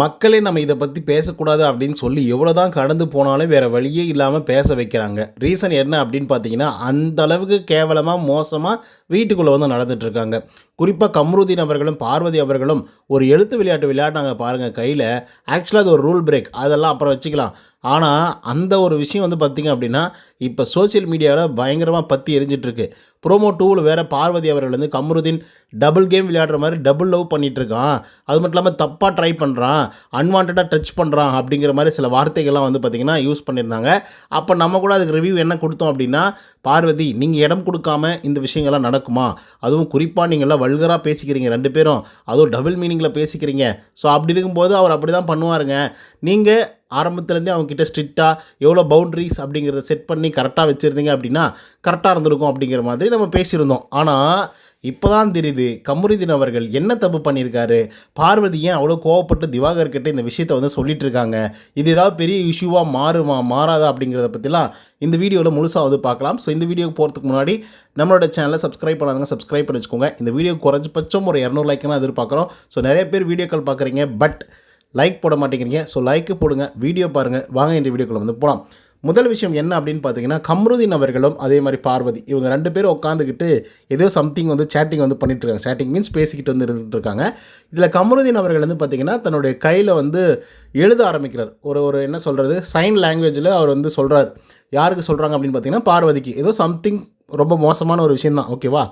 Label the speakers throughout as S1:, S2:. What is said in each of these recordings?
S1: மக்களே நம்ம இதை பற்றி பேசக்கூடாது அப்படின்னு சொல்லி எவ்வளோ தான் கடந்து போனாலும் வேறு வழியே இல்லாமல் பேச வைக்கிறாங்க. ரீசன் என்ன அப்படின்னு பார்த்தீங்கன்னா அந்த அளவுக்கு கேவலமாக மோசமாக வீட்டுக்குள்ளே வந்து நடந்துகிட்ருக்காங்க குறிப்பாக கம்ருதீன் அவர்களும் பார்வதி அவர்களும் ஒரு எழுத்து விளையாட்டு விளையாட்டாங்க பாருங்கள் கையில். ஆக்சுவலாக அது ஒரு ரூல் பிரேக் அதெல்லாம் அப்புறம் வச்சுக்கலாம். ஆனால் அந்த ஒரு விஷயம் வந்து பார்த்திங்க அப்படின்னா இப்போ சோஷியல் மீடியாவில் பயங்கரமாக பற்றி எரிஞ்சிட்ருக்கு ப்ரோமோ டூவில் வேறு பார்வதி அவர்கள் வந்து கமருதீன் டபுள் கேம் விளையாடுற மாதிரி டபுள் லவ் பண்ணிகிட்ருக்கான் அது மட்டும் இல்லாமல் தப்பாக ட்ரை பண்ணுறான் அன்வான்டாக டச் பண்ணுறான் அப்படிங்கிற மாதிரி சில வார்த்தைகள்லாம் வந்து பார்த்திங்கன்னா யூஸ் பண்ணியிருந்தாங்க. அப்போ நம்ம கூட அதுக்கு ரிவ்யூ என்ன கொடுத்தோம் அப்படின்னா பார்வதி நீங்கள் இடம் கொடுக்காம இந்த விஷயங்கள்லாம் நடக்குமா? அதுவும் குறிப்பாக நீங்கள்லாம் வல்கராக பேசிக்கிறீங்க ரெண்டு பேரும். அதுவும் டபுள் மீனிங்கில் பேசிக்கிறீங்க. ஸோ அப்படி இருக்கும்போது அவர் அப்படி தான் பண்ணுவாருங்க. நீங்கள் ஆரம்பத்துலேருந்தே அவங்கக்கிட்ட ஸ்ட்ரிக்டாக எவ்வளோ பவுண்ட்ரிஸ் அப்படிங்கிறத செட் பண்ணி கரெக்டாக வச்சுருந்தீங்க அப்படின்னா கரெக்டாக இருந்திருக்கும் அப்படிங்கிற மாதிரி நம்ம பேசியிருந்தோம். ஆனால் இப்போ தான் தெரியுது கமருதீன் அவர்கள் என்ன தப்பு பண்ணியிருக்காரு? பார்வதி ஏன் அவ்வளோ கோவப்பட்டு திவாகர்கிட்ட இந்த விஷயத்தை வந்து சொல்லிட்டு இருக்காங்க இது ஏதாவது பெரிய இஷ்யூவாக மாறுமா மாறாதா அப்படிங்கிறத பற்றிலாம் இந்த வீடியோவில் முழுசாக வந்து பார்க்கலாம். ஸோ இந்த வீடியோக்கு போகிறதுக்கு முன்னாடி நம்மளோட சேனலை சப்ஸ்கிரைப் பண்ணாதவங்க சப்ஸ்கிரைப் பண்ணி வச்சுக்கோங்க இந்த வீடியோ குறைஞ்சபட்சம் ஒரு இரநூறு லைக்லாம் எதிர்பார்க்குறோம். ஸோ நிறைய பேர் வீடியோக்கள் பார்க்குறீங்க பட் லைக் போட மாட்டேங்கிறீங்க. ஸோ லைக்கு போடுங்க. வீடியோ பாருங்கள் வாங்க இந்த வீடியோக்குள்ள வந்து போகலாம் முதல் விஷயம் என்ன அப்படின்னு பார்த்தீங்கன்னா கம்ருதீன் அவர்களும் அதே மாதிரி பார்வதி இவங்க ரெண்டு பேரும் உட்காந்துக்கிட்டு ஏதோ சம்திங் வந்து சேட்டிங் வந்து பண்ணிட்டு இருக்காங்க சேட்டிங் மீன்ஸ் பேசிக்கிட்டு வந்து இருந்துட்டுருக்காங்க. இதில் கம்ருதீன் அவர்கள் வந்து பார்த்தீங்கன்னா தன்னுடைய கையில் வந்து எழுத ஆரம்பிக்கிறார். ஒரு ஒரு என்ன சொல்கிறது சைன் லாங்குவேஜில் அவர் வந்து சொல்கிறார் யாருக்கு சொல்கிறாங்க அப்படின்னு பார்த்தீங்கன்னா பார்வதிக்கு. ஏதோ சம்திங் ரொம்ப மோசமான ஒரு விஷயம் தான் ஓகேவா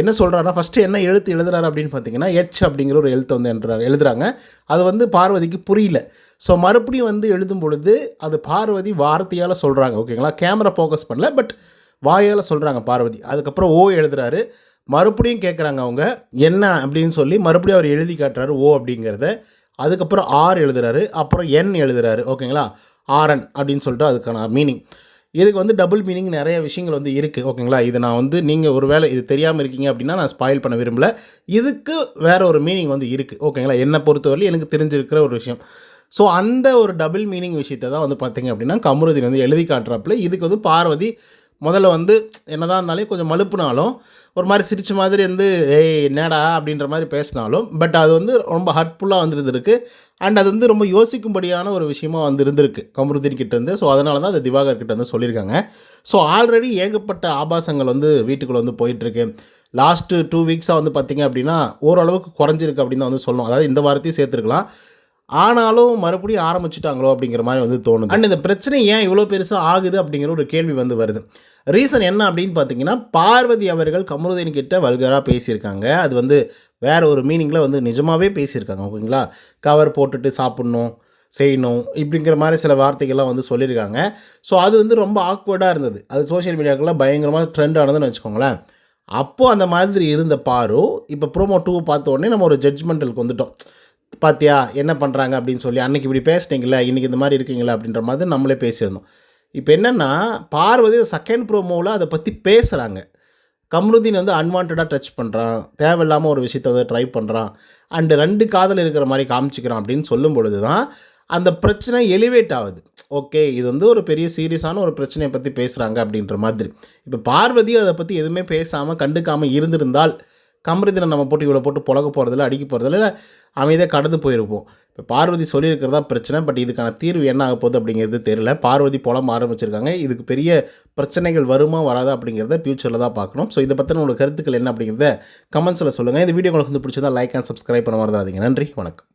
S1: என்ன சொல்கிறாருன்னா ஃபஸ்ட்டு என்ன எழுத்து எழுதுறாரு அப்படின்னு பார்த்தீங்கன்னா எச் அப்படிங்கிற ஒரு எழுத்தை வந்து என்றாங்க எழுதுறாங்க. அது வந்து பார்வதிக்கு புரியல. ஸோ மறுபடியும் வந்து எழுதும் பொழுது அது பார்வதி வார்த்தையால் சொல்கிறாங்க ஓகேங்களா கேமரா ஃபோக்கஸ் பண்ணல பட் வாயால் சொல்கிறாங்க பார்வதி. அதுக்கப்புறம் ஓ எழுதுறாரு. மறுபடியும் கேட்குறாங்க அவங்க என்ன அப்படின்னு சொல்லி மறுபடியும் அவர் எழுதி காட்டுறாரு ஓ அப்படிங்கிறத. அதுக்கப்புறம் ஆர் எழுதுறாரு அப்புறம் என் எழுதுறாரு ஓகேங்களா ஆர்என் அப்படின்னு சொல்லிட்டு அதுக்கான மீனிங் இதுக்கு வந்து டபுள் மீனிங் நிறைய விஷயங்கள் வந்து இருக்குது ஓகேங்களா இது நான் வந்து நீங்கள் ஒரு வேளை இது தெரியாமல் இருக்கீங்க அப்படின்னா நான் ஸ்பாயில் பண்ண விரும்பல. இதுக்கு வேறு ஒரு மீனிங் வந்து இருக்குது ஓகேங்களா என்னை பொறுத்தவரை எனக்கு தெரிஞ்சிருக்கிற ஒரு விஷயம். ஸோ அந்த ஒரு டபுள் மீனிங் விஷயத்தை தான் வந்து பார்த்தீங்க அப்படின்னா கமருதீன் வந்து எழுதி காட்டுறாப்புல. இதுக்கு வந்து பார்வதி முதல்ல வந்து என்னதான் இருந்தாலும் கொஞ்சம் மலுப்புனாலும் ஒரு மாதிரி சிரித்த மாதிரி வந்து ஏய் என்னடா? அப்படின்ற மாதிரி பேசினாலும் பட் அது வந்து ரொம்ப ஹர்ட்ஃபுல்லாக வந்துருந்துருக்கு. அண்ட் அது வந்து ரொம்ப யோசிக்கும்படியான ஒரு விஷயமா வந்து இருந்திருக்கு கமருதீன் கிட்டேருந்து. ஸோ அதனால தான் அது திவாகர் கிட்ட வந்து சொல்லியிருக்காங்க. ஸோ ஆல்ரெடி ஏகப்பட்ட ஆபாசங்கள் வந்து வீட்டுக்குள்ளே வந்து போயிட்டுருக்கு. லாஸ்ட்டு டூ வீக்ஸாக வந்து பார்த்திங்க அப்படின்னா ஓரளவுக்கு குறைஞ்சிருக்கு அப்படின்னு தான் வந்து சொல்லணும். அதாவது இந்த வாரத்தையும் சேர்த்துருக்கலாம். ஆனாலும் மறுபடியும் ஆரம்பிச்சிட்டாங்களோ அப்படிங்கிற மாதிரி வந்து தோணுது. அண்ட் இந்த பிரச்சனை ஏன் இவ்வளோ பெருசாக ஆகுது அப்படிங்கிற ஒரு கேள்வி வந்து வருது. ரீசன் என்ன அப்படின்னு பார்த்தீங்கன்னா பார்வதி அவர்கள் கமருதீன் கிட்ட வல்கராக பேசியிருக்காங்க. அது வந்து வேற ஒரு மீனிங்கில் வந்து நிஜமாகவே பேசியிருக்காங்க ஓகேங்களா? கவர் போட்டுட்டு சாப்பிட்ணும் செய்யணும் இப்படிங்கிற மாதிரி சில வார்த்தைகள்லாம் வந்து சொல்லியிருக்காங்க. ஸோ அது வந்து ரொம்ப ஆக்வர்டாக இருந்தது. அது சோஷியல் மீடியாக்கெல்லாம் பயங்கரமாக ட்ரெண்ட் ஆனதுன்னு வச்சுக்கோங்களேன். அப்போது அந்த மாதிரி இருந்த பாரு இப்போ ப்ரோமோ டூ பார்த்த உடனே நம்ம ஒரு ஜட்ஜ்மெண்டலுக்கு வந்துட்டோம். பாத்தியா என்ன பண்ணுறாங்க அப்படின்னு சொல்லி அன்றைக்கி இப்படி பேசிட்டீங்களா இன்றைக்கி இந்த மாதிரி இருக்கீங்களா அப்படின்ற மாதிரி நம்மளே பேசியிருந்தோம். இப்போ என்னென்னா பார்வதி செகண்ட் ப்ரோமோவில் அதை பற்றி பேசுகிறாங்க கமருதீன் வந்து அன்வான்டாக டச் பண்ணுறான் தேவையில்லாமல் ஒரு விஷயத்த வந்து ட்ரை பண்ணுறான் அண்டு ரெண்டு காதல் இருக்கிற மாதிரி காமிச்சிக்கிறான் அப்படின்னு சொல்லும் பொழுது தான் அந்த பிரச்சனை எலிவேட் ஆகுது. ஓகே இது வந்து ஒரு பெரிய சீரியஸான ஒரு பிரச்சனையை பற்றி பேசுகிறாங்க அப்படின்ற மாதிரி. இப்போ பார்வதி அதை பற்றி எதுவுமே பேசாமல் கண்டுக்காமல் இருந்திருந்தால் கமருதீனை நம்ம போட்டு இவ்வளோ போட்டு புழக போகிறதில்ல அடிக்க போகிறதில்ல இல்லை அமைதியாக கடந்து போயிருப்போம். இப்போ பார்வதி சொல்லியிருக்கிறதா பிரச்சனை பட் இதுக்கான தீர்வு என்ன ஆக போகுது அப்படிங்கிறது தெரியல. பார்வதி புலம் ஆரம்பிச்சிருக்காங்க. இதுக்கு பெரிய பிரச்சனைகள் வருமா வராதா அப்படிங்கிறத ஃப்யூச்சரில் தான் பார்க்கணும். ஸோ இதை பற்றின உங்களோட கருத்துக்கள் என்ன அப்படிங்கிறத கமெண்ட்ஸில் சொல்லுங்கள் இந்த வீடியோ உங்களுக்கு வந்து பிடிச்சதா லைக் அண்ட் சப்ஸ்கிரைப் பண்ண மாதிரி நன்றி வணக்கம்.